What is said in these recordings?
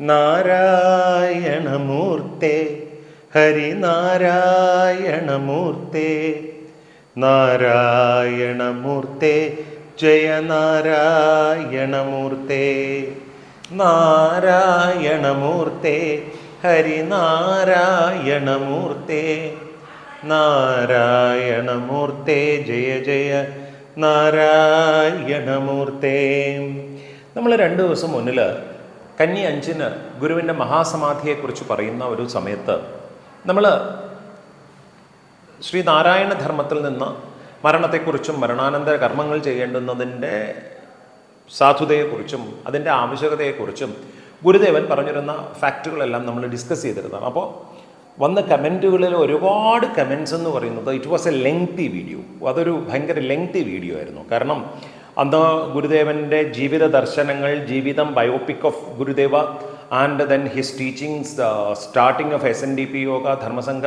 നാരായണമൂർത്തേ ഹരിനാരായണമൂർത്തേ നാരായണമൂർത്തേ ജയ നാരായണമൂർത്തേ നാരായണമൂർത്തേ ഹരിനാരായണമൂർത്തേ നാരായണമൂർത്തേ ജയ ജയ നാരായണമൂർത്തേ. നമ്മൾ രണ്ട് ദിവസം മുന്നിൽ കന്നി അഞ്ചിന് ഗുരുവിന്റെ മഹാസമാധിയെക്കുറിച്ച് പറയുന്ന ഒരു സമയത്ത് നമ്മൾ ശ്രീ നാരായണ ധർമ്മത്തിൽ നിന്ന് മരണത്തെക്കുറിച്ചും മരണാനന്തര കർമ്മങ്ങൾ ചെയ്യേണ്ടുന്നതിന്റെ സാധുതയെക്കുറിച്ചും അതിന്റെ ആവശ്യകതയെക്കുറിച്ചും ഗുരുദേവൻ പറഞ്ഞിരുന്ന ഫാക്റ്റുകളെല്ലാം നമ്മൾ ഡിസ്കസ് ചെയ്തിരുന്നതാണ്. അപ്പോൾ വന്ന കമന്റുകളിൽ ഒരുപാട് കമൻസ് എന്ന് പറയുന്നത് it was a lengthy video അതൊരു ഭയങ്കര ലെങ്തി വീഡിയോ ആയിരുന്നു. കാരണം അന്ന് ഗുരുദേവന്റെ ജീവിത ദർശനങ്ങൾ ജീവിതം biopic of Gurudeva and then his teachings starting of S N D P Yoga Dharmasangha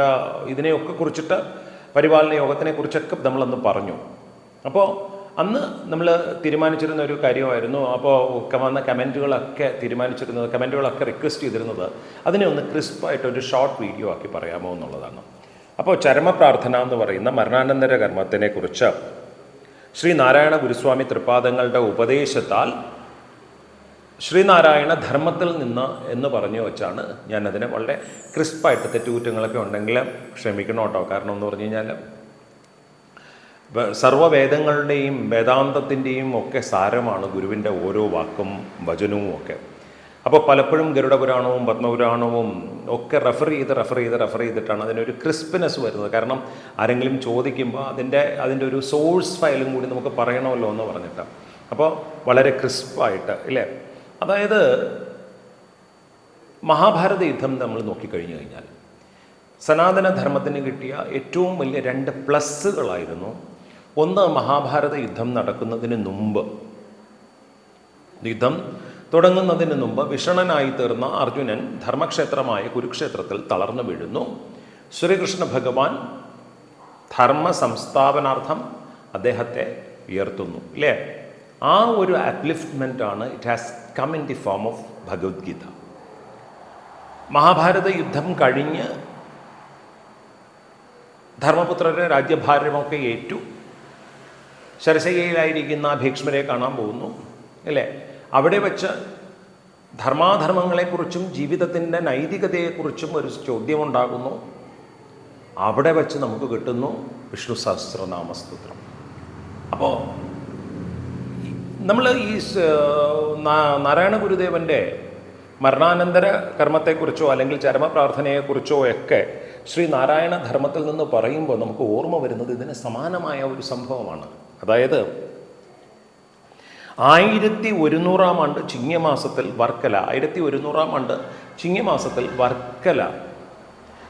ഇതിനെയൊക്കെ കുറിച്ചിട്ട് പരിപാലന യോഗത്തിനെ കുറിച്ചൊക്കെ നമ്മളന്ന് പറഞ്ഞു. അപ്പോൾ അന്ന് നമ്മൾ തീരുമാനിച്ചിരുന്ന ഒരു കാര്യമായിരുന്നു. അപ്പോൾ വന്ന കമന്റുകളൊക്കെ തീരുമാനിച്ചിരുന്നത് കമന്റുകളൊക്കെ റിക്വസ്റ്റ് ചെയ്തിരുന്നത് അതിനെ ഒന്ന് ക്രിസ്പായിട്ട് ഒരു ഷോർട്ട് വീഡിയോ ആക്കി പറയാമോ എന്നുള്ളതാണ്. അപ്പോൾ ചരമപ്രാർത്ഥന എന്ന് പറയുന്ന മരണാനന്തര കർമ്മത്തിനെ കുറിച്ച് ശ്രീ നാരായണ ഗുരുസ്വാമി തൃപാദങ്ങളുടെ ഉപദേശത്താൽ ശ്രീനാരായണ ധർമ്മത്തിൽ നിന്ന് എന്ന് പറഞ്ഞു വെച്ചാണ് ഞാനതിനെ വളരെ ക്രിസ്പായിട്ട് തെറ്റുകുറ്റങ്ങളൊക്കെ ഉണ്ടെങ്കിൽ ക്ഷമിക്കണം കേട്ടോ. കാരണം എന്ന് പറഞ്ഞു കഴിഞ്ഞാൽ സർവവേദങ്ങളുടെയും വേദാന്തത്തിന്റെയും ഒക്കെ സാരമാണ് ഗുരുവിന്റെ ഓരോ വാക്കും വചനവും ഒക്കെ. അപ്പോൾ പലപ്പോഴും ഗരുഡപുരാണവും പത്മപുരാണവും ഒക്കെ റെഫർ ചെയ്ത് റെഫർ ചെയ്ത് റെഫർ ചെയ്തിട്ടാണ് അതിനൊരു ക്രിസ്പിനെസ് വരുന്നത്. കാരണം ആരെങ്കിലും ചോദിക്കുമ്പോൾ അതിന്റെ അതിന്റെ ഒരു സോഴ്സ് ഫയലും കൂടി നമുക്ക് പറയണമല്ലോ എന്ന് പറഞ്ഞിട്ട്. അപ്പോൾ വളരെ ക്രിസ്പായിട്ട് ഇല്ലേ? അതായത് മഹാഭാരത യുദ്ധം നമ്മൾ നോക്കിക്കഴിഞ്ഞു കഴിഞ്ഞാൽ സനാതന ധർമ്മത്തിന് കിട്ടിയ ഏറ്റവും വലിയ രണ്ട് പ്ലസ്സുകളായിരുന്നു. ഒന്ന് മഹാഭാരത യുദ്ധം നടക്കുന്നതിന് മുമ്പ്. യുദ്ധം തുടങ്ങുന്നതിന് മുമ്പ് വിഷണനായി തീർന്ന അർജുനൻ ധർമ്മക്ഷേത്രമായ കുരുക്ഷേത്രത്തിൽ തളർന്നു വീഴുന്നു. ശ്രീകൃഷ്ണ ഭഗവാൻ ധർമ്മ സംസ്ഥാപനാർത്ഥം അദ്ദേഹത്തെ ഉയർത്തുന്നു ഇല്ലേ? ആ ഒരു അപ്ലിഫ്റ്റ്മെന്റ് ആണ് it has come in the form of Bhagavad Gita. Mahabharata യുദ്ധം കഴിഞ്ഞ് ധർമ്മപുത്രരെ രാജ്യഭാരമൊക്കെ ഏറ്റു. ശരശയ്യയിലായിരിക്കുന്ന ഭീക്ഷ്മരെ കാണാൻ പോകുന്നു അല്ലേ അവിടെ വെച്ച് ധർമാധർമ്മങ്ങളെക്കുറിച്ചും ജീവിതത്തിന്റെ നൈതികതയെക്കുറിച്ചും ഒരു ചോദ്യമുണ്ടാകുന്നു. അവിടെ വെച്ച് നമുക്ക് കിട്ടുന്നു വിഷ്ണു സഹസ്രനാമസ്തുത്രം. അപ്പോൾ നമ്മൾ ഈ നാരായണ ഗുരുദേവന്റെ മരണാനന്തര കർമ്മത്തെക്കുറിച്ചോ അല്ലെങ്കിൽ ചരമപ്രാർത്ഥനയെക്കുറിച്ചോ ഒക്കെ ശ്രീ നാരായണ ധർമ്മത്തിൽ നിന്ന് പറയുമ്പോൾ നമുക്ക് ഓർമ്മ വരുന്നത് ഇതിന് സമാനമായ ഒരു സംഭവമാണ്. അതായത് ആയിരത്തി ഒരുന്നൂറാം ആണ്ട് ചിങ്ങമാസത്തിൽ വർക്കല. ആയിരത്തി ഒരുന്നൂറാം ആണ്ട് ചിങ്ങമാസത്തിൽ വർക്കല.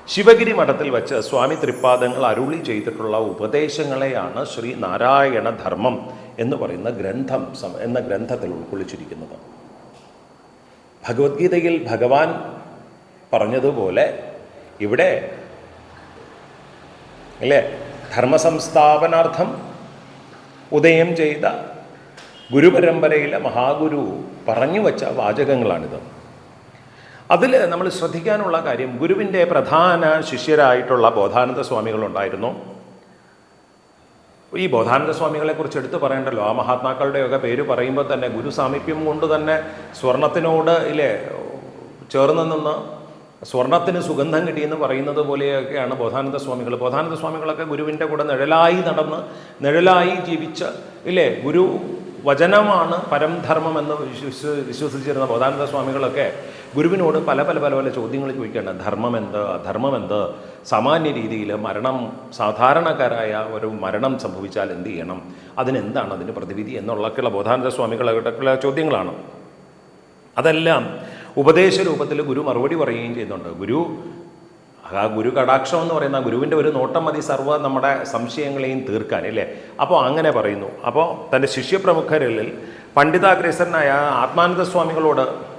ശിവഗിരി മഠത്തിൽ വെച്ച് സ്വാമി ത്രിപാദങ്ങൾ അരുളി ചെയ്തിട്ടുള്ള ഉപദേശങ്ങളെയാണ് ശ്രീ നാരായണ ധർമ്മം എന്ന് പറയുന്ന ഗ്രന്ഥം എന്ന ഗ്രന്ഥത്തിൽ ഉൾക്കൊള്ളിച്ചിരിക്കുന്നത്. ഭഗവത്ഗീതയിൽ ഭഗവാൻ പറഞ്ഞതുപോലെ ഇവിടെ അല്ലേ? ധർമ്മസംസ്ഥാപനാർത്ഥം ഉദയം ചെയ്ത ഗുരുപരമ്പരയിലെ മഹാഗുരു പറഞ്ഞു വച്ച വാചകങ്ങളാണിത്. അതിൽ നമ്മൾ ശ്രദ്ധിക്കാനുള്ള കാര്യം ഗുരുവിന്റെ പ്രധാന ശിഷ്യരായിട്ടുള്ള ബോധാനന്ദ സ്വാമികളുണ്ടായിരുന്നു. ഈ ബോധാനന്ദ സ്വാമികളെക്കുറിച്ച് എടുത്തു പറയണ്ടല്ലോ. ആ മഹാത്മാക്കളുടെയൊക്കെ പേര് പറയുമ്പോൾ തന്നെ ഗുരു സാമീപ്യം കൊണ്ട് തന്നെ സ്വർണത്തിനോട് ഇല്ലേ ചേർന്ന് നിന്ന് സ്വർണത്തിന് സുഗന്ധം കിട്ടിയെന്ന് പറയുന്നത് പോലെയൊക്കെയാണ് ബോധാനന്ദ സ്വാമികൾ. ബോധാനന്ദ സ്വാമികളൊക്കെ ഗുരുവിന്റെ കൂടെ നിഴലായി നടന്ന് നിഴലായി ജീവിച്ച് ഇല്ലേ ഗുരു വചനമാണ് പരംധർമ്മം എന്ന് വിശ്വസ് വിശ്വസിച്ചിരുന്ന ബോധാനന്ദ സ്വാമികളൊക്കെ ഗുരുവിനോട് പല പല പല പല ചോദ്യങ്ങൾ ചോദിക്കുകയാണ് ധർമ്മം എന്ത് അധർമ്മം എന്ത് സാമാന്യ രീതിയിൽ മരണം സാധാരണക്കാരായ ഒരു മരണം സംഭവിച്ചാൽ എന്ത് ചെയ്യണം? അതിനെന്താണ് അതിന് പ്രതിവിധി എന്നുള്ളൊക്കെയുള്ള ബോധാനന്ദ സ്വാമികളുടെ ചോദ്യങ്ങളാണ്. അതെല്ലാം ഉപദേശ രൂപത്തിൽ ഗുരു മറുപടി പറയുകയും ചെയ്യുന്നുണ്ട്. ഗുരു ആ ഗുരു കടാക്ഷം എന്ന് പറയുന്ന ഗുരുവിന്റെ ഒരു നോട്ടം മതി സർവ നമ്മുടെ സംശയങ്ങളെയും തീർക്കാൻ അല്ലേ അപ്പോൾ അങ്ങനെ പറയുന്നു. അപ്പോൾ തന്റെ ശിഷ്യപ്രമുഖരിൽ പണ്ഡിതാഗ്രേസരനായ ആത്മാനന്ദ സ്വാമികളോട്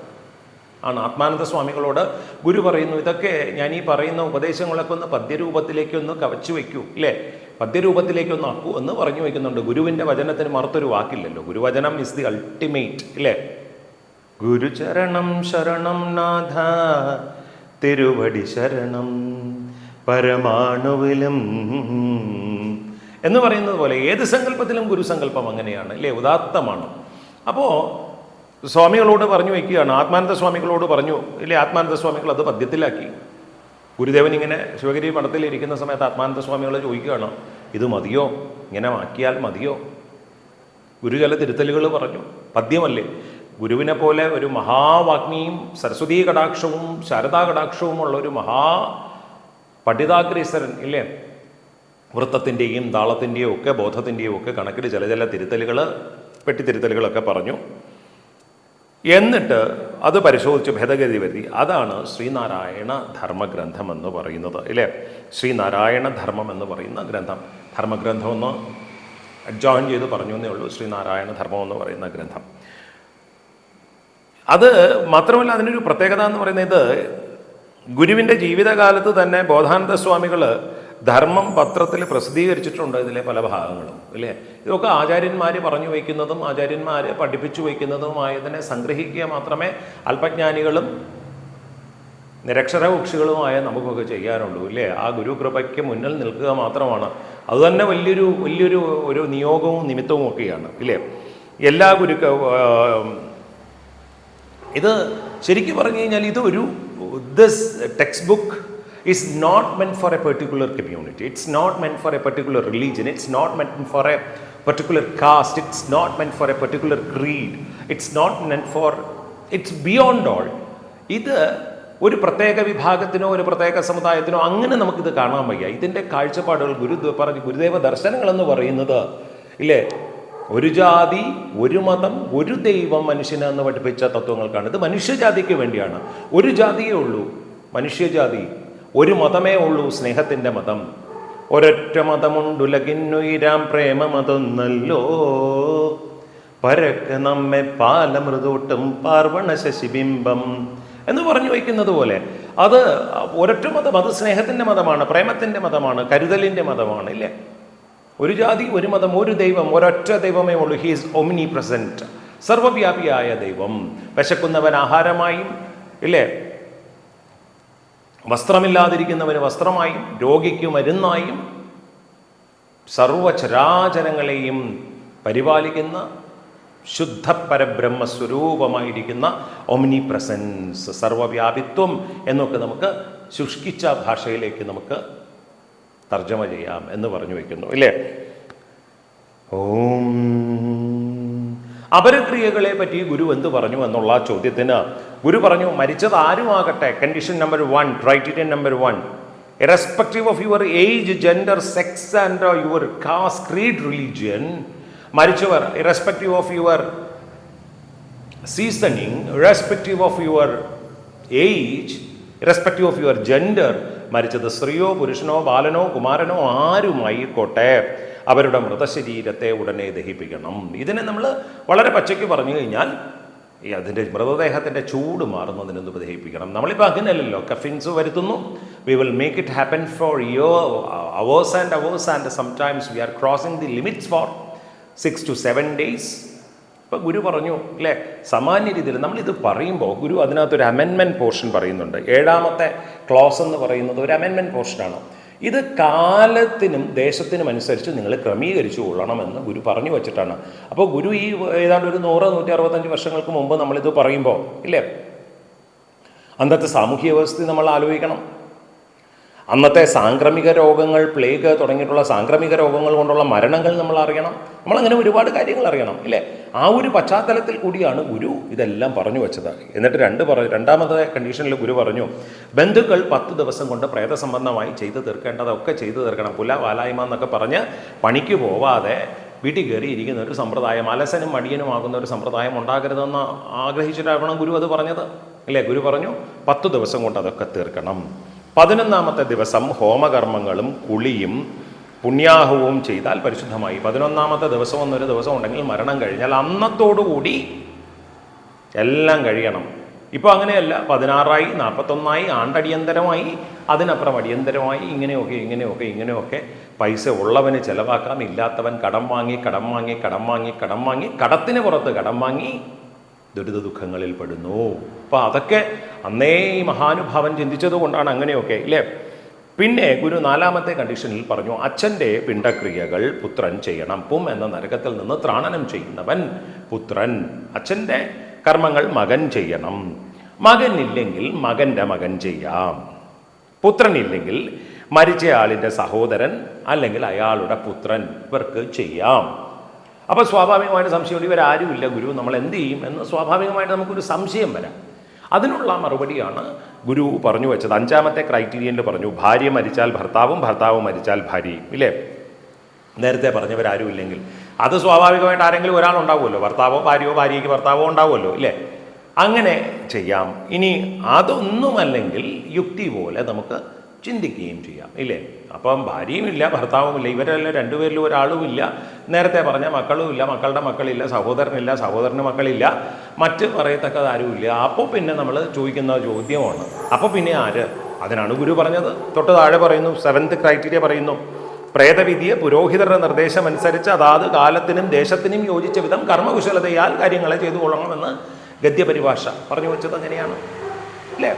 ആണ് ആത്മാനന്ദ സ്വാമികളോട് ഗുരു പറയുന്നു ഇതൊക്കെ ഞാൻ ഈ പറയുന്ന ഉപദേശങ്ങളൊക്കെ ഒന്ന് പദ്യരൂപത്തിലേക്കൊന്ന് കവച്ചു വയ്ക്കൂ ഇല്ലേ? പദ്യരൂപത്തിലേക്കൊന്ന് ആക്കൂ എന്ന് പറഞ്ഞു വയ്ക്കുന്നുണ്ട്. ഗുരുവിന്റെ വചനത്തിന് മറുത്തൊരു വാക്കില്ലല്ലോ. ഗുരുവചനം ഇസ് ദി അൾട്ടിമേറ്റ് ഇല്ലേ? ഗുരുചരണം ശരണം നാഥ തിരുവടി ശരണം പരമാണുവിലും. എന്ന് പറയുന്നത് പോലെ ഏത് സങ്കല്പത്തിലും ഗുരുസങ്കല്പം അങ്ങനെയാണ് അല്ലേ? ഉദാത്തമാണ്. അപ്പോൾ സ്വാമികളോട് പറഞ്ഞു വയ്ക്കുകയാണ് ആത്മാനന്ദ സ്വാമികളോട് പറഞ്ഞു ഇല്ലേ ആത്മാനന്ദ സ്വാമികൾ അത് പദ്യത്തിലാക്കി. ഗുരുദേവൻ ഇങ്ങനെ ശിവഗിരി മഠത്തിൽ ഇരിക്കുന്ന സമയത്ത് ആത്മാനന്ദ സ്വാമികൾ ചോദിക്കുകയാണ് ഇത് മതിയോ? ഇങ്ങനെ മാറ്റിയാൽ മതിയോ? ഗുരു ചില തിരുത്തലുകൾ പറഞ്ഞു പദ്യമല്ലേ? ഗുരുവിനെ പോലെ ഒരു മഹാവാഗ്മിയും സരസ്വതീ കടാക്ഷവും ശാരദാ കടാക്ഷവും ഉള്ള ഒരു മഹാ പഠിതാഗ്രേസരൻ ഇല്ലേ? വൃത്തത്തിന്റെയും താളത്തിന്റെയും ഒക്കെ ബോധത്തിന്റെയും ഒക്കെ കണക്കിൽ ചില ചില തിരുത്തലുകൾ പെട്ടിത്തിരുത്തലുകളൊക്കെ പറഞ്ഞു. എന്നിട്ട് അത് പരിശോധിച്ച് ഭേദഗതി വരുത്തി. അതാണ് ശ്രീനാരായണ ധർമ്മഗ്രന്ഥം എന്ന് പറയുന്നത് ഇല്ലേ? ശ്രീനാരായണ ധർമ്മം എന്ന് പറയുന്ന ഗ്രന്ഥം. ധർമ്മഗ്രന്ഥം ഒന്ന് അഡ്ജോയിൻ ചെയ്ത് പറഞ്ഞു എന്നേ ഉള്ളൂ ശ്രീനാരായണ ധർമ്മം എന്ന് പറയുന്ന ഗ്രന്ഥം. അത് മാത്രമല്ല അതിനൊരു പ്രത്യേകത എന്ന് പറയുന്നത് ഗുരുവിന്റെ ജീവിതകാലത്ത് തന്നെ ബോധാനന്ദ സ്വാമികൾ ധർമ്മം പത്രത്തിൽ പ്രസിദ്ധീകരിച്ചിട്ടുണ്ട് ഇതിലെ പല ഭാഗങ്ങളും അല്ലേ ഇതൊക്കെ ആചാര്യന്മാർ പറഞ്ഞു വയ്ക്കുന്നതും ആചാര്യന്മാർ പഠിപ്പിച്ചു വയ്ക്കുന്നതുമായതിനെ സംഗ്രഹിക്കുക മാത്രമേ അല്പജ്ഞാനികളും നിരക്ഷരകുക്ഷികളുമായ നമുക്കൊക്കെ ചെയ്യാനുള്ളൂ ഇല്ലേ? ആ ഗുരുകൃപയ്ക്ക് മുന്നിൽ നിൽക്കുക മാത്രമാണ്. അതുതന്നെ വലിയൊരു വലിയൊരു ഒരു നിയോഗവും നിമിത്തവും ഒക്കെയാണ് ഇല്ലേ? എല്ലാ ഗുരുക്ക ഇത് ശരിക്കും പറഞ്ഞു കഴിഞ്ഞാൽ ഇത് ഒരു this text book is not meant for a particular community it's not meant for a particular religion it's not meant for a particular caste it's not meant for a particular creed it's not meant for it's beyond all ഇത് ഒരു പ്രത്യേക വിഭാഗത്തിനോ ഒരു പ്രത്യേക സമുദായത്തിനോ അങ്ങനെ നമുക്കിത് കാണാൻ വയ്യ. ഇതിന്റെ കാഴ്ചപ്പാടുകൾ ഗുരു പറഞ്ഞ് ഗുരുദേവ ദർശനങ്ങൾ എന്ന് പറയുന്നത് ഇല്ലേ? ഒരു ജാതി ഒരു മതം ഒരു ദൈവം മനുഷ്യനെന്ന് പഠിപ്പിച്ച തത്വങ്ങൾക്കാണ്. ഇത് മനുഷ്യജാതിക്ക് വേണ്ടിയാണ്. ഒരു ജാതിയേ ഉള്ളൂ മനുഷ്യജാതി. ഒരു മതമേ ഉള്ളൂ സ്നേഹത്തിന്റെ മതം. ഒരൊറ്റ മതമുണ്ടുലകിന്നുയിരാം പ്രേമ മതൊന്നല്ലോ പരക്ക് നമ്മെ പാലമൃതോട്ടും പാർവണ ശശിബിംബം എന്ന് പറഞ്ഞു വയ്ക്കുന്നത് പോലെ. അത് ഒരൊറ്റ മതം അത് സ്നേഹത്തിന്റെ മതമാണ് പ്രേമത്തിന്റെ മതമാണ് കരുതലിന്റെ മതമാണ് ഇല്ലേ? ഒരു ജാതി ഒരു മതം ഒരു ദൈവം ഒരൊറ്റ ദൈവമേ ഉള്ളൂ. ഹീസ് ഒമിനി പ്രസന്റ് സർവവ്യാപിയായ ദൈവം. വിശക്കുന്നവൻ ആഹാരമായും ഇല്ലേ? വസ്ത്രമില്ലാതിരിക്കുന്നവന് വസ്ത്രമായും രോഗിക്ക് മരുന്നായും സർവചരാചരങ്ങളെയും പരിപാലിക്കുന്ന ശുദ്ധ പരബ്രഹ്മ സ്വരൂപമായിരിക്കുന്ന ഒമിനി പ്രസൻസ് സർവവ്യാപിത്വം എന്നൊക്കെ നമുക്ക് ശുഷ്കിച്ച ഭാഷയിലേക്ക് നമുക്ക് തർജമ ചെയ്യാം എന്ന് പറഞ്ഞു വയ്ക്കുന്നു ഇല്ലേ? ഓം. അപരക്രിയകളെ പറ്റി ഗുരു എന്ത് പറഞ്ഞു എന്നുള്ള ചോദ്യത്തിന് ഗുരു പറഞ്ഞു മരിച്ചത് ആരുമാകട്ടെ? Condition number one criterion number one irrespective of your age gender sex and your caste creed religion മരിച്ചവർ irrespective of your seasoning irrespective of your age irrespective of your gender മരിച്ചത് സ്ത്രീയോ പുരുഷനോ ബാലനോ കുമാരനോ ആരുമായിക്കോട്ടെ അവരുടെ മൃതശരീരത്തെ ഉടനെ ദഹിപ്പിക്കണം. ഇതിനെ നമ്മൾ വളരെ പച്ചയ്ക്ക് പറഞ്ഞു കഴിഞ്ഞാൽ ഈ അതിന്റെ മൃതദേഹത്തിന്റെ ചൂട് മാറുന്നതിന് മാറുന്നതിനൊന്ന് ദഹിപ്പിക്കണം. നമ്മളിപ്പോൾ അങ്ങനെയല്ലല്ലോ കഫിൻസ് വരുത്തുന്നു. We will make it happen for your hours and hours and sometimes we are crossing the limits for six to seven days ഇപ്പം ഗുരു പറഞ്ഞു അല്ലേ സാമാന്യ രീതിയിൽ നമ്മളിത് പറയുമ്പോൾ ഗുരു അതിനകത്തൊരു അമെൻമെന്റ് പോർഷൻ പറയുന്നുണ്ട്. ഏഴാമത്തെ ക്ലോസ് എന്ന് പറയുന്നത് ഒരു അമെൻമെന്റ് പോർഷനാണ് ഇത് കാലത്തിനും ദേശത്തിനും അനുസരിച്ച് നിങ്ങൾ ക്രമീകരിച്ചു കൊള്ളണമെന്ന് ഗുരു പറഞ്ഞു വച്ചിട്ടാണ്. അപ്പോൾ ഗുരു ഈ ഏതാണ്ട് ഒരു നൂറ് നൂറ്റി അറുപത്തഞ്ച് വർഷങ്ങൾക്ക് മുമ്പ് നമ്മളിത് പറയുമ്പോൾ ഇല്ലേ? അന്നത്തെ സാമൂഹ്യ വ്യവസ്ഥ നമ്മൾ ആലോചിക്കണം. അന്നത്തെ സാംക്രമിക രോഗങ്ങൾ പ്ലേഗ് തുടങ്ങിയിട്ടുള്ള സാംക്രമിക രോഗങ്ങൾ കൊണ്ടുള്ള മരണങ്ങൾ നമ്മൾ അറിയണം. നമ്മളങ്ങനെ ഒരുപാട് കാര്യങ്ങൾ അറിയണം ഇല്ലേ? ആ ഒരു പശ്ചാത്തലത്തിൽ കൂടിയാണ് ഗുരു ഇതെല്ലാം പറഞ്ഞു വെച്ചത്. എന്നിട്ട് രണ്ട് പറ രണ്ടാമത്തെ കണ്ടീഷനിൽ ഗുരു പറഞ്ഞു ബന്ധുക്കൾ പത്ത് ദിവസം കൊണ്ട് പ്രേതസംബന്ധമായി ചെയ്തു തീർക്കേണ്ടതൊക്കെ ചെയ്തു തീർക്കണം. പുല വാലായ്മ എന്നൊക്കെ പറഞ്ഞ് പണിക്ക് പോവാതെ വീട്ടിൽ കയറിയിരിക്കുന്ന ഒരു സമ്പ്രദായം അലസനും മടിയനുമാകുന്ന ഒരു സമ്പ്രദായം ഉണ്ടാകരുതെന്ന് ആഗ്രഹിച്ചിട്ടാവണം ഗുരു അത് പറഞ്ഞത്? അല്ലേ? ഗുരു പറഞ്ഞു പത്ത് ദിവസം കൊണ്ട് അതൊക്കെ തീർക്കണം. പതിനൊന്നാമത്തെ ദിവസം ഹോമകർമ്മങ്ങളും കുളിയും പുണ്യാഹവും ചെയ്താൽ പരിശുദ്ധമായി. പതിനൊന്നാമത്തെ ദിവസം എന്നൊരു ദിവസം ഉണ്ടെങ്കിൽ മരണം കഴിഞ്ഞാൽ അന്നത്തോടുകൂടി എല്ലാം കഴിയണം. ഇപ്പോൾ അങ്ങനെയല്ല പതിനാറായി നാൽപ്പത്തൊന്നായി ആണ്ടടിയന്തരമായി അതിനപ്പുറം അടിയന്തരമായി ഇങ്ങനെയൊക്കെ ഇങ്ങനെയൊക്കെ ഇങ്ങനെയൊക്കെ പൈസ ഉള്ളവന് ചിലവാക്കാം ഇല്ലാത്തവൻ കടം വാങ്ങി കടം വാങ്ങി കടം വാങ്ങി കടം വാങ്ങി കടത്തിന് പുറത്ത് കടം വാങ്ങി ദുരിത ദുഃഖങ്ങളിൽ പെടുന്നു. അപ്പോൾ അതൊക്കെ അന്നേ ഈ മഹാനുഭാവൻ ചിന്തിച്ചത് കൊണ്ടാണ് അങ്ങനെയൊക്കെ ഇല്ലേ? പിന്നെ ഗുരു നാലാമത്തെ കണ്ടീഷനിൽ പറഞ്ഞു അച്ഛന്റെ പിണ്ടക്രിയകൾ പുത്രൻ ചെയ്യണം. പും എന്ന നരകത്തിൽ നിന്ന് ത്രാണനം ചെയ്യുന്നവൻ പുത്രൻ. അച്ഛന്റെ കർമ്മങ്ങൾ മകൻ ചെയ്യണം. മകനില്ലെങ്കിൽ മകന്റെ മകൻ ചെയ്യാം. പുത്രനില്ലെങ്കിൽ മരിച്ചയാളിന്റെ സഹോദരൻ അല്ലെങ്കിൽ അയാളുടെ പുത്രൻ ഇവർക്ക് ചെയ്യാം. അപ്പോൾ സ്വാഭാവികമായിട്ട് സംശയം സംശയമുണ്ട് ഇവരാരുമില്ല ഗുരു നമ്മൾ എന്ത് ചെയ്യും എന്ന് സ്വാഭാവികമായിട്ട് നമുക്കൊരു സംശയം വരാം. അതിനുള്ള മറുപടിയാണ് ഗുരു പറഞ്ഞു വെച്ചത് അഞ്ചാമത്തെ ക്രൈറ്റീരിയനിൽ പറഞ്ഞു ഭാര്യ മരിച്ചാൽ ഭർത്താവും ഭർത്താവും മരിച്ചാൽ ഭാര്യയും ഇല്ലേ? നേരത്തെ പറഞ്ഞവരാരും ഇല്ലെങ്കിൽ. അത് സ്വാഭാവികമായിട്ട് ആരെങ്കിലും ഒരാളുണ്ടാവുമല്ലോ ഭർത്താവോ ഭാര്യയോ ഭാര്യയ്ക്ക് ഭർത്താവോ ഉണ്ടാവുമല്ലോ ഇല്ലേ? അങ്ങനെ ചെയ്യാം. ഇനി അതൊന്നുമല്ലെങ്കിൽ യുക്തി പോലെ നമുക്ക് ചിന്തിക്കുകയും ചെയ്യാം ഇല്ലേ? അപ്പം ഭാര്യയുമില്ല ഭർത്താവുമില്ല ഇവരെല്ലാം രണ്ടുപേരിലും ഒരാളും ഇല്ല നേരത്തെ പറഞ്ഞ മക്കളും ഇല്ല മക്കളുടെ മക്കളില്ല സഹോദരനില്ല സഹോദരന് മക്കളില്ല. മറ്റ് പറയത്തക്കത് ആരുമില്ല. അപ്പോൾ പിന്നെ നമ്മൾ ചോദിക്കുന്ന ചോദ്യമാണ് അപ്പോൾ പിന്നെ ആര്? അതിനാണ് ഗുരു പറഞ്ഞത്. തൊട്ട് താഴെ പറയുന്നു സെവൻത്ത് ക്രൈറ്റീരിയ പറയുന്നു പ്രേതവിധിയെ പുരോഹിതരുടെ നിർദ്ദേശമനുസരിച്ച് അതാത് കാലത്തിനും ദേശത്തിനും യോജിച്ച വിധം കർമ്മകുശലതയാൽ കാര്യങ്ങളെ ചെയ്തു കൊള്ളണമെന്ന് ഗദ്യപരിഭാഷ പറഞ്ഞു വെച്ചത് അങ്ങനെയാണ്. അല്ലേ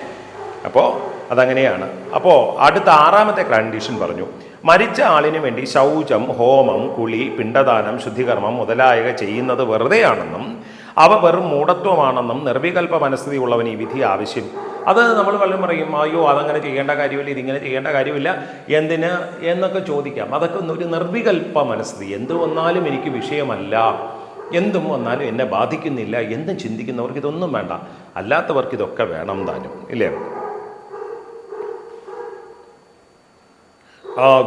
അപ്പോൾ അതങ്ങനെയാണ്. അപ്പോൾ അടുത്ത ആറാമത്തെ കണ്ടീഷൻ പറഞ്ഞു. മരിച്ച ആളിന് വേണ്ടി ശൗചം ഹോമം കുളി പിണ്ടദാനം ശുദ്ധികർമ്മം മുതലായവ ചെയ്യുന്നത് വെറുതെയാണെന്നും അവ വെറും മൂഢത്വമാണെന്നും നിർവികൽപ്പ മനസ്ഥിതി ഉള്ളവൻ ഈ വിധി ആവശ്യം. അത് നമ്മൾ പലരും പറയും അയ്യോ അതങ്ങനെ ചെയ്യേണ്ട കാര്യമില്ല ഇതിങ്ങനെ ചെയ്യേണ്ട കാര്യമില്ല. എന്തിന്? എന്നൊക്കെ ചോദിക്കാം. അതൊക്കെ ഒന്നൊരു നിർവികൽപ്പ മനസ്ഥിതി. എന്ത് വന്നാലും എനിക്ക് വിഷയമല്ല. എന്തും വന്നാലും എന്നെ ബാധിക്കുന്നില്ല. എന്നും ചിന്തിക്കുന്നവർക്ക് ഇതൊന്നും വേണ്ട. അല്ലാത്തവർക്ക് ഇതൊക്കെ വേണം താനും. ഇല്ലേ?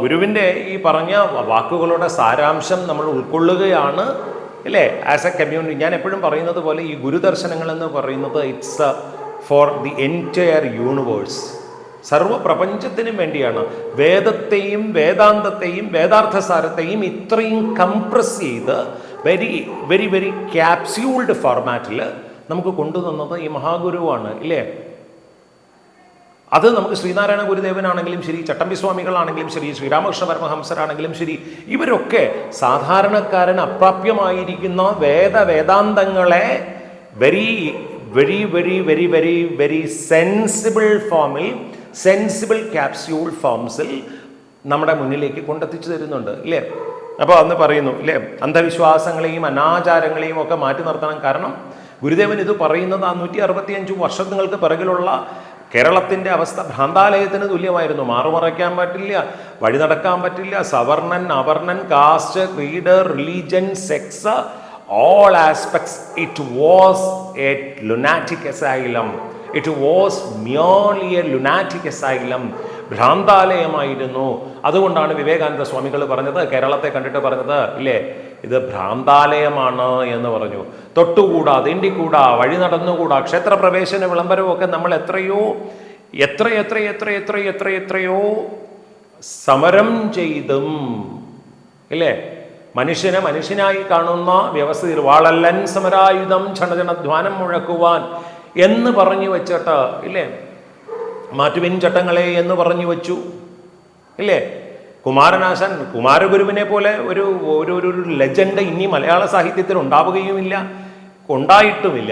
ഗുരുവിന്റെ ഈ പറഞ്ഞ വാക്കുകളുടെ സാരാംശം നമ്മൾ ഉൾക്കൊള്ളുകയാണ് അല്ലേ? ആസ് എ കമ്മ്യൂണിറ്റി ഞാൻ എപ്പോഴും പറയുന്നത് പോലെ ഈ ഗുരുദർശനങ്ങൾ എന്ന് പറയുന്നത് it's for the entire universe സർവപ്രപഞ്ചത്തിനും വേണ്ടിയാണ്. വേദത്തെയും വേദാന്തത്തെയും വേദാർത്ഥസാരത്തെയും ഇത്രയും കംപ്രസ് ചെയ്ത് വെരി വെരി വെരി ക്യാപ്സ്യൂൾഡ് ഫോർമാറ്റിൽ നമുക്ക് കൊണ്ടുതന്നത് ഈ മഹാഗുരുവാണ് ഇല്ലേ? അത് നമുക്ക് ശ്രീനാരായണ ഗുരുദേവനാണെങ്കിലും ശരി ചട്ടമ്പി സ്വാമികളാണെങ്കിലും ശരി ശ്രീരാമകൃഷ്ണ പരമഹംസരാണെങ്കിലും ശരി ഇവരൊക്കെ സാധാരണക്കാരൻ അപ്രാപ്യമായിരിക്കുന്ന വേദ വേദാന്തങ്ങളെ very very very very very very sensible ഫോമിൽ സെൻസിബിൾ ക്യാപ്സ്യൂൾ ഫോംസിൽ നമ്മുടെ മുന്നിലേക്ക് കൊണ്ടെത്തിച്ചു തരുന്നുണ്ട് ഇല്ലേ? അപ്പോൾ അന്ന് പറയുന്നു ഇല്ലേ? അന്ധവിശ്വാസങ്ങളെയും അനാചാരങ്ങളെയും ഒക്കെ മാറ്റി നിർത്തണം. കാരണം ഗുരുദേവൻ ഇത് പറയുന്നത് ആ നൂറ്റി അറുപത്തിയഞ്ച് വർഷങ്ങൾക്ക് പിറകിലുള്ള കേരളത്തിന്റെ അവസ്ഥ ഭ്രാന്താലയത്തിന് തുല്യമായിരുന്നു. മാറുമറയ്ക്കാൻ പറ്റില്ല വഴി നടക്കാൻ പറ്റില്ല. സവർണൻ അവർണൻ caste creed religion sex all aspects it was a lunatic asylum it was merely a lunatic asylum ഭ്രാന്താലയമായിരുന്നു. അതുകൊണ്ടാണ് വിവേകാനന്ദ സ്വാമികൾ പറഞ്ഞത് കേരളത്തെ കണ്ടിട്ട് പറഞ്ഞത് ഇല്ലേ? ഇത് ഭ്രാന്താലയമാണ് എന്ന് പറഞ്ഞു. തൊട്ടുകൂടാ തീണ്ടിക്കൂടാ വഴി നടന്നുകൂടാ ക്ഷേത്രപ്രവേശന വിളംബരമൊക്കെ നമ്മൾ എത്രയോ എത്ര എത്ര എത്ര എത്ര എത്ര എത്രയോ സമരം ചെയ്തും ഇല്ലേ? മനുഷ്യനെ മനുഷ്യനായി കാണുന്ന വ്യവസ്ഥയിൽ വാളല്ലൻ സമരായുധം ക്ഷണജണധ്വാനം മുഴക്കുവാൻ എന്ന് പറഞ്ഞു വെച്ചിട്ട് ഇല്ലേ? മാറ്റുവിൻ ചട്ടങ്ങളെ എന്ന് പറഞ്ഞു വെച്ചു ഇല്ലേ? കുമാരനാശൻ കുമാരഗുരുവിനെ പോലെ ഒരു ഒരു ഒരു ലെജൻഡ് ഇനി മലയാള സാഹിത്യത്തിൽ ഉണ്ടാവുകയുമില്ല ഉണ്ടായിട്ടുമില്ല.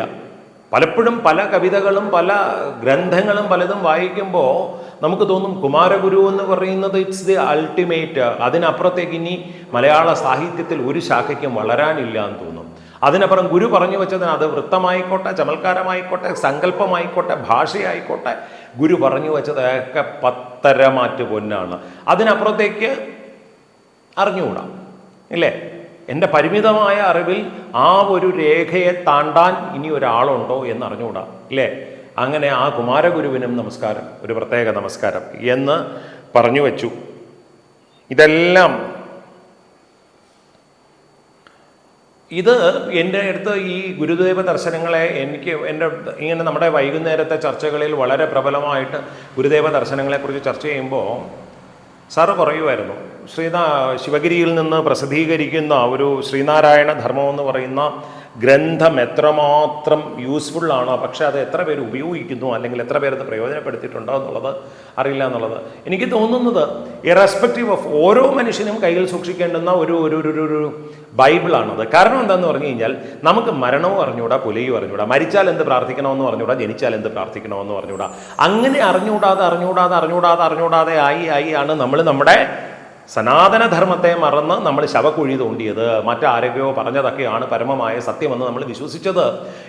പലപ്പോഴും പല കവിതകളും പല ഗ്രന്ഥങ്ങളും പലതും വായിക്കുമ്പോൾ നമുക്ക് തോന്നും കുമാരഗുരു എന്ന് പറയുന്നത് ഇറ്റ്സ് ദി അൾട്ടിമേറ്റ് അതിനപ്പുറത്തേക്ക് ഇനി മലയാള സാഹിത്യത്തിൽ ഒരു ശാഖയ്ക്കും വളരാനില്ല എന്ന് തോന്നും. അതിനപ്പുറം ഗുരു പറഞ്ഞു വെച്ചതിന് അത് വൃത്തമായിക്കോട്ടെ ചമൽക്കാരമായിക്കോട്ടെ സങ്കല്പമായിക്കോട്ടെ ഭാഷയായിക്കോട്ടെ ഗുരു പറഞ്ഞു വെച്ചതൊക്കെ പത്തരമാറ്റ് പൊന്നാണ്. അതിനപ്പുറത്തേക്ക് അറിഞ്ഞുകൂടാ. ഇല്ലേ? എന്റെ പരിമിതമായ അറിവിൽ ആ ഒരു രേഖയെ താണ്ടാൻ ഇനി ഒരാളുണ്ടോ എന്ന് അറിഞ്ഞുകൂടാ. ഇല്ലേ? അങ്ങനെ ആ കുമാരഗുരുവിനും നമസ്കാരം ഒരു പ്രത്യേക നമസ്കാരം എന്ന് പറഞ്ഞു വെച്ചു. ഇതെല്ലാം ഇത് എന്റെ അടുത്ത് ഈ ഗുരുദേവ ദർശനങ്ങളെ എനിക്ക് എന്റെ ഇങ്ങനെ നമ്മുടെ വൈകുന്നേരത്തെ ചർച്ചകളിൽ വളരെ പ്രബലമായിട്ട് ഗുരുദേവ ദർശനങ്ങളെക്കുറിച്ച് ചർച്ച ചെയ്യുമ്പോൾ സാറ് പറയുമായിരുന്നു ശ്രീനാ ശിവഗിരിയിൽ നിന്ന് പ്രസിദ്ധീകരിക്കുന്ന ഒരു ശ്രീനാരായണ ധർമ്മം എന്ന് പറയുന്ന ഗ്രന്ഥം എത്രമാത്രം യൂസ്ഫുൾ ആണോ പക്ഷെ അത് എത്ര പേര് ഉപയോഗിക്കുന്നു അല്ലെങ്കിൽ എത്ര പേർ അത് പ്രയോജനപ്പെടുത്തിയിട്ടുണ്ടോ എന്നുള്ളത് അറിയില്ല എന്നുള്ളത്. എനിക്ക് തോന്നുന്നത് ഇറസ്പെക്റ്റീവ് ഓഫ് ഓരോ മനുഷ്യനും കയ്യിൽ സൂക്ഷിക്കേണ്ടുന്ന ഒരു ഒരു ഒരു ഒരു- ഒരു ബൈബിളാണത്. കാരണം എന്താണെന്ന് പറഞ്ഞു കഴിഞ്ഞാൽ നമുക്ക് മരണവും അറിഞ്ഞൂടാ പുലയും അറിഞ്ഞൂടാ മരിച്ചാൽ എന്ത് പ്രാർത്ഥിക്കണമെന്ന് പറഞ്ഞൂടാ ജനിച്ചാൽ എന്ത് പ്രാർത്ഥിക്കണമെന്ന് പറഞ്ഞൂടാ അങ്ങനെ അറിഞ്ഞൂടാതെ അറിഞ്ഞൂടാതെ അറിഞ്ഞൂടാതെ അറിഞ്ഞൂടാതെ ആയി ആയി ആണ് നമ്മൾ നമ്മുടെ സനാതനധർമ്മത്തെ മറന്ന് നമ്മൾ ശവക്കുഴി തോണ്ടിയത് മറ്റാരൊക്കെയോ പറഞ്ഞതൊക്കെയാണ് പരമമായ സത്യമെന്ന് നമ്മൾ വിശ്വസിച്ചത്.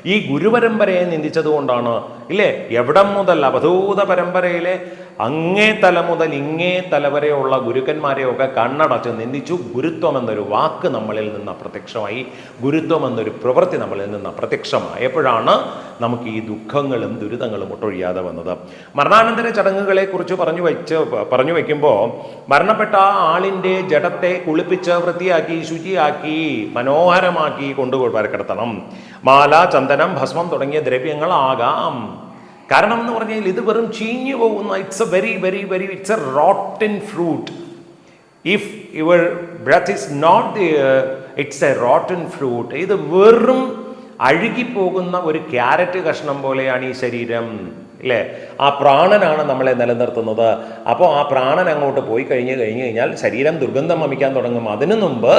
ഈ ഗുരുപരമ്പരയെ നിന്ദിച്ചതുകൊണ്ടാണ്. ഇല്ലേ? എവിടം മുതൽ അവധൂത പരമ്പരയിലെ അങ്ങേ തല മുതൽ ഇങ്ങേ തല വരെയുള്ള ഗുരുക്കന്മാരെയൊക്കെ കണ്ണടച്ച് നിന്ദിച്ചു. ഗുരുത്വം എന്നൊരു വാക്ക് നമ്മളിൽ നിന്ന് അപ്രത്യക്ഷമായി. ഗുരുത്വം എന്നൊരു പ്രവൃത്തി നമ്മളിൽ നിന്ന് അപ്രത്യക്ഷമായപ്പോഴാണ് നമുക്ക് ഈ ദുഃഖങ്ങളും ദുരിതങ്ങളും ഒട്ടൊഴിയാതെ വന്നത്. മരണാനന്തര ചടങ്ങുകളെ കുറിച്ച് പറഞ്ഞു വെച്ച് പറഞ്ഞു വെക്കുമ്പോൾ മരണപ്പെട്ട ആളിന്റെ ജഡത്തെ കുളിപ്പിച്ച് വൃത്തിയാക്കി ശുചിയാക്കി മനോഹരമാക്കി കൊണ്ടുപോയി കിടത്തണം മാല ചന്ദനം ഭസ്മം തുടങ്ങിയ ദ്രവ്യങ്ങളാകാം. കാരണം എന്ന് പറഞ്ഞാൽ ഇത് വെറും ചീഞ്ഞു പോകുന്ന it's a very very very it's a rotten fruit if your breath is not it's a rotten fruit ഇത് വെറും അഴുകിപ്പോകുന്ന ഒരു ക്യാരറ്റ് കഷ്ണം പോലെയാണ് ഈ ശരീരം ഇല്ലേ ആ പ്രാണനാണ് നമ്മളെ നിലനിർത്തുന്നത്. അപ്പോൾ ആ പ്രാണൻ അങ്ങോട്ട് പോയി കഴിഞ്ഞ് കഴിഞ്ഞ് കഴിഞ്ഞാൽ ശരീരം ദുർഗന്ധം വമിക്കാൻ തുടങ്ങും. അതിനു മുമ്പ്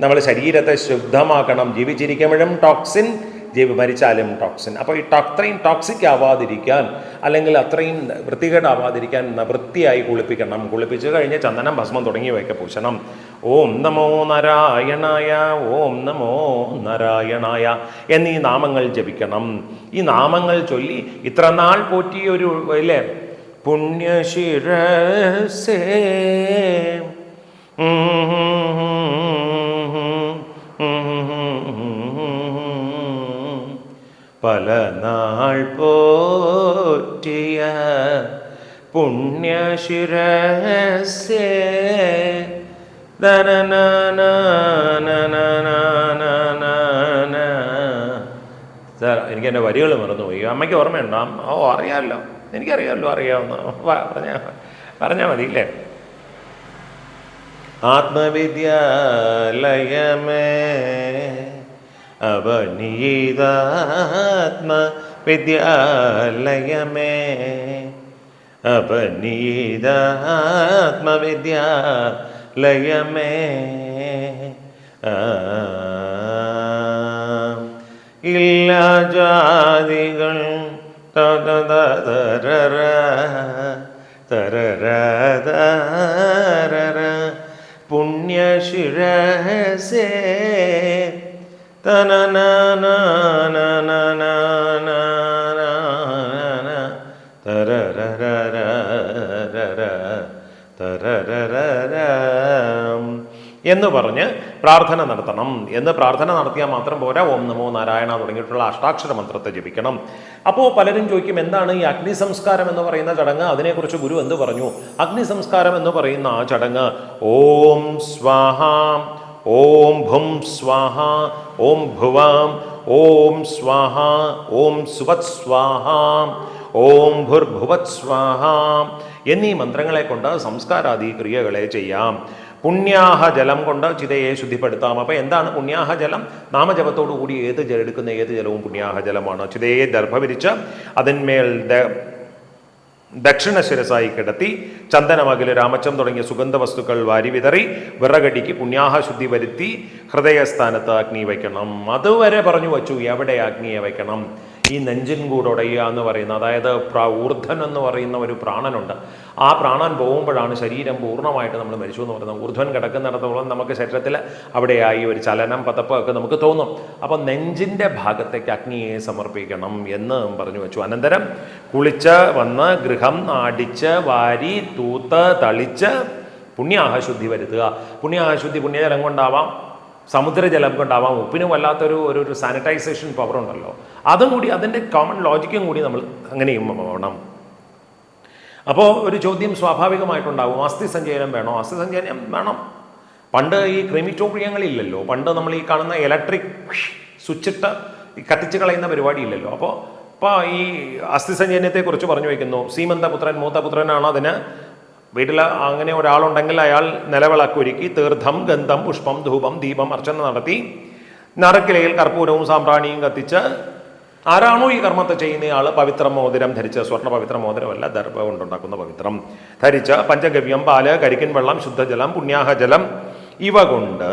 നമ്മൾ ശരീരത്തെ ശുദ്ധമാക്കണം. ജീവിച്ചിരിക്കുമ്പോഴും ടോക്സിൻ ജീവി മരിച്ചാലും ടോക്സിൻ അപ്പോൾ ഈ അത്രയും ടോക്സിക് ആവാതിരിക്കാൻ അല്ലെങ്കിൽ അത്രയും വൃത്തികേടാവാതിരിക്കാൻ വൃത്തിയായി കുളിപ്പിക്കണം. കുളിപ്പിച്ച് കഴിഞ്ഞ് ചന്ദനം ഭസ്മം തുടങ്ങിയവയൊക്കെ പൂശണം. ഓം നമോ നാരായണായ ഓം നമോ നാരായണായ എന്നീ നാമങ്ങൾ ജപിക്കണം. ഈ നാമങ്ങൾ ചൊല്ലി ഇത്ര നാൾ പോറ്റിയ ഒരു ഇല്ലേ പുണ്യശിരസേ. പല നാൾ പോറ്റിയ പുണ്യശിരസേ സാർ എനിക്ക് എന്റെ വരികൾ മറന്നുപോയി അമ്മയ്ക്ക് ഓർമ്മയുണ്ടോ ഓ അറിയാമല്ലോ എനിക്കറിയാമല്ലോ അറിയാവുന്ന പറഞ്ഞാൽ പറഞ്ഞാൽ മതി ഇല്ലേ ആത്മവിദ്യാലയമേ അവനീതാത്മ വിദ്യാലയമേ അപനീതാത്മവിദ്യാലയമേ ഇല്ല ജാതികൾ തരര തരര പുണ്യശിരസേ എന്ന് പറഞ്ഞ് പ്രാർത്ഥന നടത്തണം എന്ന് പ്രാർത്ഥന നടത്തിയാൽ മാത്രം പോരാ ഓം നമോ നാരായണ തുടങ്ങിയിട്ടുള്ള അഷ്ടാക്ഷര മന്ത്രത്തെ ജപിക്കണം അപ്പോൾ പലരും ചോദിക്കും എന്താണ് ഈ അഗ്നി സംസ്കാരം എന്ന് പറയുന്ന ചടങ്ങ് അതിനെക്കുറിച്ച് ഗുരു എന്ത് പറഞ്ഞു അഗ്നി സംസ്കാരം എന്ന് പറയുന്ന ആ ചടങ്ങ് ഓം സ്വാഹാം ഓം ഭും സ്വാഹ ഓം ഭുവാം ഓം സ്വാഹ ഓം സുവത് സ്വാഹ ഓം ഭുർഭുവത് സ്വാഹ എന്നീ മന്ത്രങ്ങളെ കൊണ്ട് സംസ്കാരാദി ക്രിയകളെ ചെയ്യാം. പുണ്യാഹ ജലം കൊണ്ട് ചിതയെ ശുദ്ധിപ്പെടുത്താം. അപ്പോൾ എന്താണ് പുണ്യാഹ ജലം? നാമജപത്തോടു കൂടി ഏത് ജലം എടുക്കുന്ന ഏത് ജലവും പുണ്യാഹ ജലമാണ്. ചിതയെ ദർഭവിരിച്ച് അതിന്മേൽ ദക്ഷിണ ശിരസായി കിടത്തി ചന്ദനമകിൽ രാമച്ചം തുടങ്ങിയ സുഗന്ധ വസ്തുക്കൾ വാരി വിതറി വിറകടിക്ക് പുണ്യാഹശുദ്ധി വരുത്തി ഹൃദയസ്ഥാനത്ത് അഗ്നി വയ്ക്കണം. അതുവരെ പറഞ്ഞു വച്ചു എവിടെ അഗ്നിയെ വയ്ക്കണം. ഈ നെഞ്ചിൻ കൂടൊടയുക എന്ന് പറയുന്ന അതായത് ഊർധൻ എന്ന് പറയുന്ന ഒരു പ്രാണനുണ്ട്. ആ പ്രാണൻ പോകുമ്പോഴാണ് ശരീരം പൂർണമായിട്ട് നമ്മൾ മരിച്ചു എന്ന് പറയുന്നത്. ഊർധ്വൻ കിടക്കുന്നിടത്തോളം നമുക്ക് ശരീരത്തിൽ അവിടെയായി ഒരു ചലനം പതപ്പ് ഒക്കെ നമുക്ക് തോന്നും. അപ്പോൾ നെഞ്ചിന്റെ ഭാഗത്തേക്ക് അഗ്നിയെ സമർപ്പിക്കണം എന്ന് പറഞ്ഞു വെച്ചു. അനന്തരം കുളിച്ച് വന്ന് ഗൃഹം അടിച്ച് വാരി തൂത്ത് തളിച്ച് പുണ്യാഹശുദ്ധി വരുത്തുക. പുണ്യാഹശുദ്ധി പുണ്യജലം കൊണ്ടാവാം. സമുദ്രജലം കൊണ്ടാവാം ഉപ്പിന് വല്ലാത്തൊരു ഒരു ഒരു സാനിറ്റൈസേഷൻ പവർ ഉണ്ടല്ലോ അതും കൂടി അതിന്റെ കോമൺ ലോജിക്കും കൂടി നമ്മൾ അങ്ങനെയും വേണം അപ്പോൾ ഒരു ചോദ്യം സ്വാഭാവികമായിട്ടുണ്ടാവും അസ്ഥി സഞ്ചയനം വേണോ അസ്ഥി സഞ്ചയനം വേണം പണ്ട് ഈ ക്രിമിറ്റോറിയങ്ങളില്ലല്ലോ പണ്ട് നമ്മൾ ഈ കാണുന്ന ഇലക്ട്രിക് സ്വിച്ചിട്ട് കത്തിച്ച് കളയുന്ന പരിപാടി ഇല്ലല്ലോ അപ്പോൾ ഇപ്പോൾ ഈ അസ്ഥി സഞ്ചയനത്തെക്കുറിച്ച് പറഞ്ഞു വയ്ക്കുന്നു സീമന്തപുത്രൻ മൂത്തപുത്രനാണ് അതിന് വീട്ടിൽ അങ്ങനെ ഒരാളുണ്ടെങ്കിൽ അയാൾ നിലവിളക്ക് ഒരുക്കി തീർത്ഥം ഗന്ധം പുഷ്പം ധൂപം ദീപം അർച്ചന നടത്തി നറുക്കിലയിൽ കർപ്പൂരവും സാമ്പ്രാണിയും കത്തിച്ച് ആരാണോ ഈ കർമ്മത്തെ ചെയ്യുന്നയാൾ പവിത്ര മോതിരം ധരിച്ച് സ്വർണ പവിത്ര മോതിരമല്ല ദർഭ കൊണ്ടുണ്ടാക്കുന്ന പവിത്രം ധരിച്ച് പഞ്ചഗവ്യം പാൽ കരിക്കൻ വെള്ളം ശുദ്ധജലം പുണ്യാഹജലം ഇവ കൊണ്ട്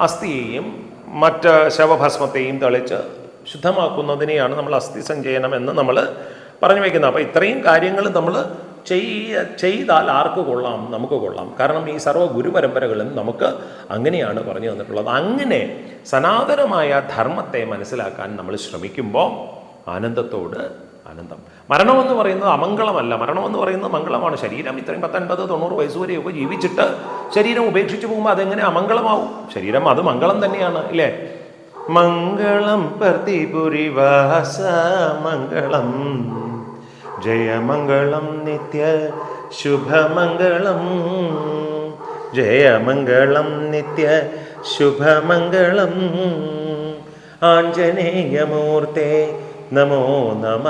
അസ്ഥിയെയും മറ്റ് ശവഭസ്മത്തെയും തെളിച്ച് ശുദ്ധമാക്കുന്നതിനെയാണ് നമ്മൾ അസ്ഥി സഞ്ചയനം എന്ന് നമ്മൾ പറഞ്ഞു വയ്ക്കുന്നത് അപ്പോൾ ഇത്രയും കാര്യങ്ങൾ നമ്മൾ ചെയ്യ ചെയ്താൽ ആർക്ക് കൊള്ളാം? നമുക്ക് കൊള്ളാം. കാരണം ഈ സർവ ഗുരുപരമ്പരകളും നമുക്ക് അങ്ങനെയാണ് പറഞ്ഞു തന്നിട്ടുള്ളത്. അങ്ങനെ സനാതനമായ ധർമ്മത്തെ മനസ്സിലാക്കാൻ നമ്മൾ ശ്രമിക്കുമ്പോൾ ആനന്ദത്തോട് ആനന്ദം. മരണമെന്ന് പറയുന്നത് അമംഗളമല്ല. മരണമെന്ന് പറയുന്നത് മംഗളമാണ്. ശരീരം ഇത്രയും പത്തൊൻപത് തൊണ്ണൂറ് വയസ്സ് വരെയൊക്കെ ജീവിച്ചിട്ട് ശരീരം ഉപേക്ഷിച്ച് പോകുമ്പോൾ അതെങ്ങനെ അമംഗളമാവും? ശരീരം അത് മംഗളം തന്നെയാണ് ഇല്ലേ? മംഗളം പ്രതിപുരിവാസ മംഗളം. ജയമംഗളം നിത്യ ശുഭമംഗളം. ജയമംഗളം നിത്യ ശുഭമംഗളം. ആഞ്ജനേയമൂർത്തെ നമോ നമ.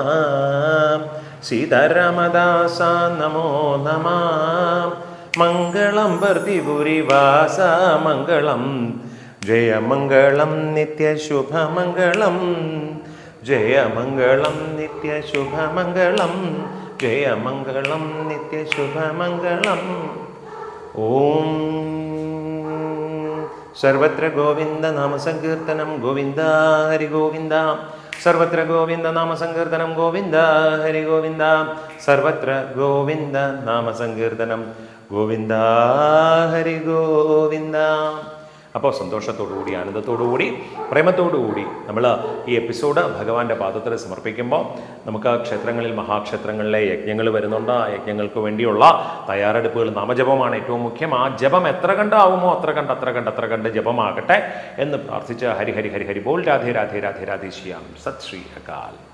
സീതാരാമദാസ നമോ നമ. മംഗളം പ്രതിപുരിവാസ മംഗളം. ജയമംഗളം നിത്യശുഭമംഗളം ജയമംഗളം നിത്യശുഭമംഗളം ജയമംഗളം നിത്യശുഭമംഗളം. ഓം സർവത്ര ഗോവിന്ദ നാമസങ്കീർത്തനം ഗോവിന്ദ ഹരി ഗോവിന്ദ. സർവത്ര ഗോവിന്ദ നാമസങ്കീർത്തനം ഗോവിന്ദ ഹരി ഗോവിന്ദ. സർവത്ര ഗോവിന്ദ നാമസങ്കീർത്തനം ഗോവിന്ദ ഹരി ഗോവിന്ദ. അപ്പോൾ സന്തോഷത്തോടുകൂടി ആനന്ദത്തോടുകൂടി പ്രേമത്തോടുകൂടി നമ്മൾ ഈ എപ്പിസോഡ് ഭഗവാന്റെ പാദത്തിൽ സമർപ്പിക്കുമ്പോൾ നമുക്ക് ക്ഷേത്രങ്ങളിൽ മഹാക്ഷേത്രങ്ങളിലെ യജ്ഞങ്ങൾ വരുന്നുണ്ട്. ആ യജ്ഞങ്ങൾക്ക് വേണ്ടിയുള്ള തയ്യാറെടുപ്പുകൾ നാമജപമാണ് ഏറ്റവും മുഖ്യം. ആ ജപം എത്ര കണ്ടാവുമോ അത്ര കണ്ട് അത്ര കണ്ട് അത്ര കണ്ട് ജപമാകട്ടെ എന്ന് പ്രാർത്ഥിച്ച് ഹരി ഹരി ഹരി ഹരി ബോൾ. രാധേ രാധേ രാധേ രാധേ ശ്യാം. സത് ശ്രീ അകാൽ.